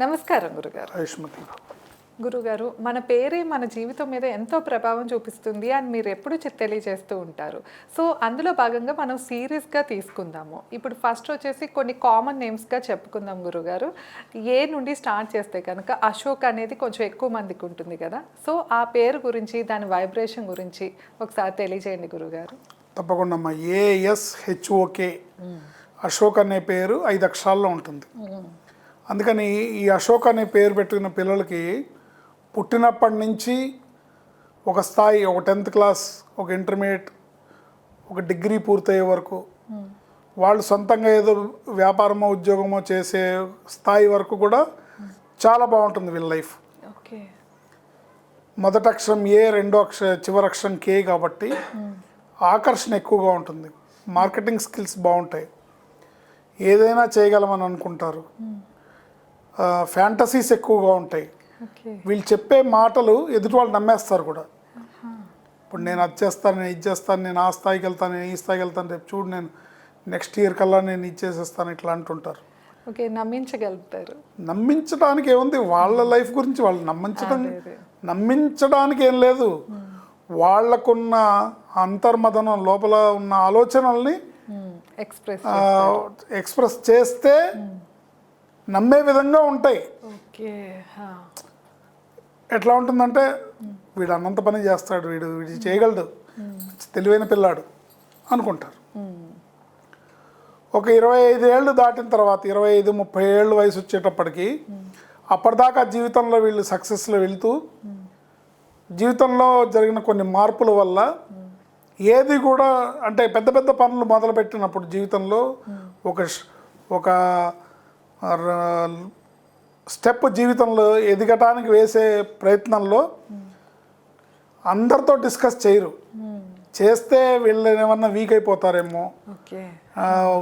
నమస్కారం గురుగారు. ఆయుష్మతి. గురుగారు మన పేరే మన జీవితం మీద ఎంతో ప్రభావం చూపిస్తుంది అని మీరు ఎప్పుడు తెలియజేస్తూ ఉంటారు. సో అందులో భాగంగా మనం సీరియస్గా తీసుకుందాము. ఇప్పుడు ఫస్ట్ వచ్చేసి కొన్ని కామన్ నేమ్స్గా చెప్పుకుందాం గురుగారు. ఏ నుండి స్టార్ట్ చేస్తే కనుక అశోక్ అనేది కొంచెం ఎక్కువ మందికి ఉంటుంది కదా. సో ఆ పేరు గురించి దాని వైబ్రేషన్ గురించి ఒకసారి తెలియజేయండి గురుగారు. తప్పకుండా అమ్మా. ఏఎస్ హెచ్ఓకే అశోక్ అనే పేరు ఐదు అక్షరాల్లో ఉంటుంది. అందుకని ఈ అశోక్ అనే పేరు పెట్టుకున్న పిల్లలకి పుట్టినప్పటి నుంచి ఒక స్థాయి ఒక టెన్త్ క్లాస్ ఒక ఇంటర్మీడియట్ ఒక డిగ్రీ పూర్తయ్యే వరకు వాళ్ళు సొంతంగా ఏదో వ్యాపారమో ఉద్యోగమో చేసే స్థాయి వరకు కూడా చాలా బాగుంటుంది వీళ్ళ లైఫ్. ఓకే. మొదటి అక్షరం ఏ రెండో అక్షర చివరి అక్షరం కే కాబట్టి ఆకర్షణ ఎక్కువగా ఉంటుంది. మార్కెటింగ్ స్కిల్స్ బాగుంటాయి. ఏదైనా చేయగలమని అనుకుంటారు. ఫ్యాంటసీస్ ఎక్కువగా ఉంటాయి. వీళ్ళు చెప్పే మాటలు ఎదుటి వాళ్ళు నమ్మేస్తారు కూడా. ఇప్పుడు నేను అది చేస్తాను నేను ఇది చేస్తాను నేను ఆ స్థాయికి వెళ్తాను నేను ఈ స్థాయికి వెళ్తాను రేపు చూడు నేను నెక్స్ట్ ఇయర్ కల్లా నేను ఇది చేసేస్తాను ఇట్లా అంటుంటారు. ఓకే నమ్మించగలుగుతారు. నమ్మించడానికి ఏముంది? వాళ్ళ లైఫ్ గురించి వాళ్ళు నమ్మించడం. నమ్మించడానికి ఏం లేదు. వాళ్ళకున్న అంతర్మదనం లోపల ఉన్న ఆలోచనల్ని ఎక్స్ప్రెస్ ఎక్స్ప్రెస్ చేస్తే నమ్మే విధంగా ఉంటాయి. ఎట్లా ఉంటుందంటే వీడు అన్నంత పని చేస్తాడు వీడు వీడు చేయగలడు. తెలివైన పిల్లాడు అనుకుంటారు. ఒక ఇరవై ఐదు ఏళ్ళు దాటిన తర్వాత ఇరవై ఐదు ముప్పై ఏళ్ళు వయసు వచ్చేటప్పటికి అప్పటిదాకా జీవితంలో వీళ్ళు సక్సెస్లో వెళ్తూ జీవితంలో జరిగిన కొన్ని మార్పుల వల్ల ఏది కూడా అంటే పెద్ద పెద్ద పనులు మొదలుపెట్టినప్పుడు జీవితంలో ఒక ఒక స్టెప్ జీవితంలో ఎదగటానికి వేసే ప్రయత్నంలో అందరితో డిస్కస్ చేయరు. చేస్తే వీళ్ళని ఏమన్నా వీక్ అయిపోతారేమో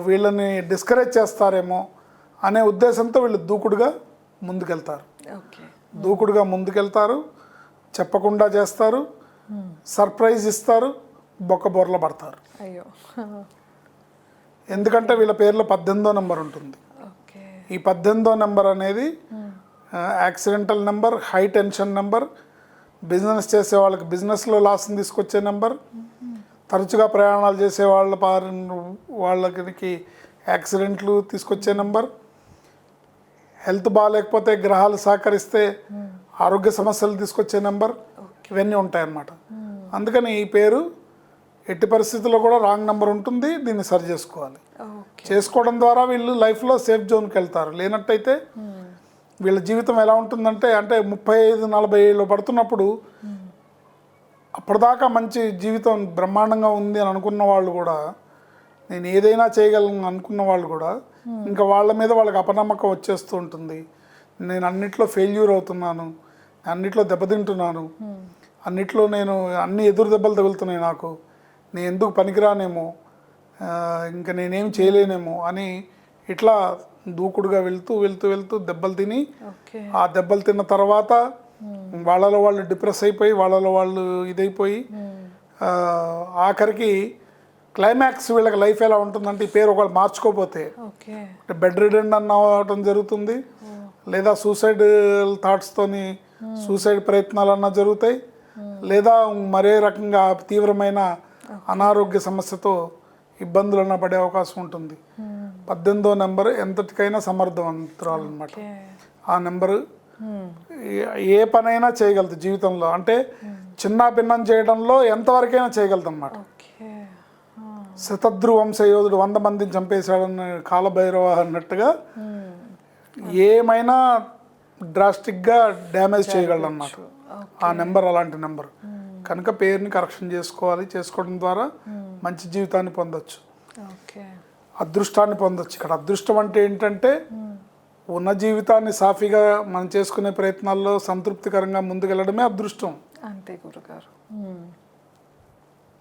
వీళ్ళని డిస్కరేజ్ చేస్తారేమో అనే ఉద్దేశంతో వీళ్ళు దూకుడుగా ముందుకెళ్తారు. దూకుడుగా ముందుకెళ్తారు చెప్పకుండా చేస్తారు సర్ప్రైజ్ ఇస్తారు బొక్క బొర్ల పడతారు. ఎందుకంటే వీళ్ళ పేర్లో పద్దెనిమిదో నెంబర్ ఉంటుంది. ఈ పద్దెనిమిదో నెంబర్ అనేది accidental number high tension number business చేసే వాళ్ళకి బిజినెస్లో లాస్ని తీసుకొచ్చే నెంబర్ తరచుగా ప్రయాణాలు చేసే వాళ్ళ పారి వాళ్ళకి యాక్సిడెంట్లు తీసుకొచ్చే నెంబర్ హెల్త్ బాగాలేకపోతే గ్రహాలు సహకరిస్తే ఆరోగ్య సమస్యలు తీసుకొచ్చే నెంబర్ ఇవన్నీ ఉంటాయన్నమాట. అందుకని ఈ పేరు ఎట్టి పరిస్థితుల్లో కూడా రాంగ్ నెంబర్ ఉంటుంది దీన్ని సరి చేసుకోవాలి. చేసుకోవడం ద్వారా వీళ్ళు లైఫ్లో సేఫ్ జోన్కి వెళ్తారు. లేనట్టయితే వీళ్ళ జీవితం ఎలా ఉంటుందంటే అంటే ముప్పై ఐదు నలభై ఏళ్ళు పడుతున్నప్పుడు అప్పటిదాకా మంచి జీవితం బ్రహ్మాండంగా ఉంది అని అనుకున్న వాళ్ళు కూడా నేను ఏదైనా చేయగలను అనుకున్న వాళ్ళు కూడా ఇంకా వాళ్ళ మీద వాళ్ళకి అపనమ్మకం వచ్చేస్తూ ఉంటుంది. నేను అన్నిట్లో ఫెయిల్యూర్ అవుతున్నాను అన్నిట్లో దెబ్బతింటున్నాను అన్నిట్లో నేను అన్ని ఎదురు దెబ్బలు తగులుతున్నాయి నాకు. నేను ఎందుకు పనికిరానేమో ఇంకా నేనేం చేయలేనేమో అని ఇట్లా దూకుడుగా వెళ్తూ వెళ్తూ వెళ్తూ దెబ్బలు తిని ఆ దెబ్బలు తిన్న తర్వాత వాళ్ళలో వాళ్ళు డిప్రెస్ అయిపోయి వాళ్ళలో వాళ్ళు ఇదైపోయి ఆఖరికి క్లైమాక్స్ వీళ్ళకి లైఫ్ ఎలా ఉంటుందంటే ఈ పేరు ఒకళ్ళు మార్చుకోపోతే. బెడ్ రిడెండ్ అన్న అవటం జరుగుతుంది. లేదా సూసైడ్ థాట్స్తోని సూసైడ్ ప్రయత్నాలు అన్న జరుగుతాయి లేదా మరే రకంగా తీవ్రమైన అనారోగ్య సమస్యతో ఇబ్బందులు అన్న పడే అవకాశం ఉంటుంది. పద్దెనిమిదో నెంబర్ ఎంతటికైనా సమర్థవంతురాలు అనమాట ఆ నెంబరు ఏ- పనైనా చేయగలదు జీవితంలో. అంటే చిన్న భిన్నం చేయడంలో ఎంతవరకైనా చేయగలదు అనమాట శతద్రు వంశయోధుడు వంద మందిని చంపేశాడన్న కాలభైరవ అన్నట్టుగా ఏమైనా డ్రాస్టిక్గా డ్యామేజ్ చేయగలడు అన్నమాట ఆ నెంబర్ అలాంటి నెంబర్. కనుక పేరుని కరెక్షన్ చేసుకోవాలి చేసుకోవడం ద్వారా మంచి జీవితాన్ని పొందొచ్చు. అదృష్టాన్ని పొందొచ్చు. ఇక్కడ అదృష్టం అంటే ఏంటంటే ఉన్న జీవితాన్ని సాఫీగా మనం చేసుకునే ప్రయత్నాల్లో సంతృప్తికరంగా ముందుకెళ్ళడమే అదృష్టం. అంతే గురుగారు.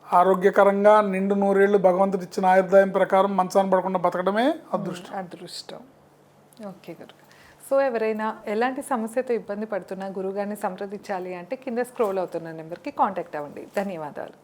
ఆరోగ్యకరంగా నిండు నూరేళ్ళు భగవంతుడు ఇచ్చిన ఆయుర్దాయం ప్రకారం మంచాన్ని పడకుండా బతకడమే అదృష్టం. అదృష్టం. ఓకే గురు సో ఎవరైనా ఎలాంటి సమస్యతో ఇబ్బంది పడుతున్నా గురువుగారిని సంప్రదించాలి అంటే కింద స్క్రోల్ అవుతున్న నెంబర్కి కాంటాక్ట్ అవ్వండి. ధన్యవాదాలు.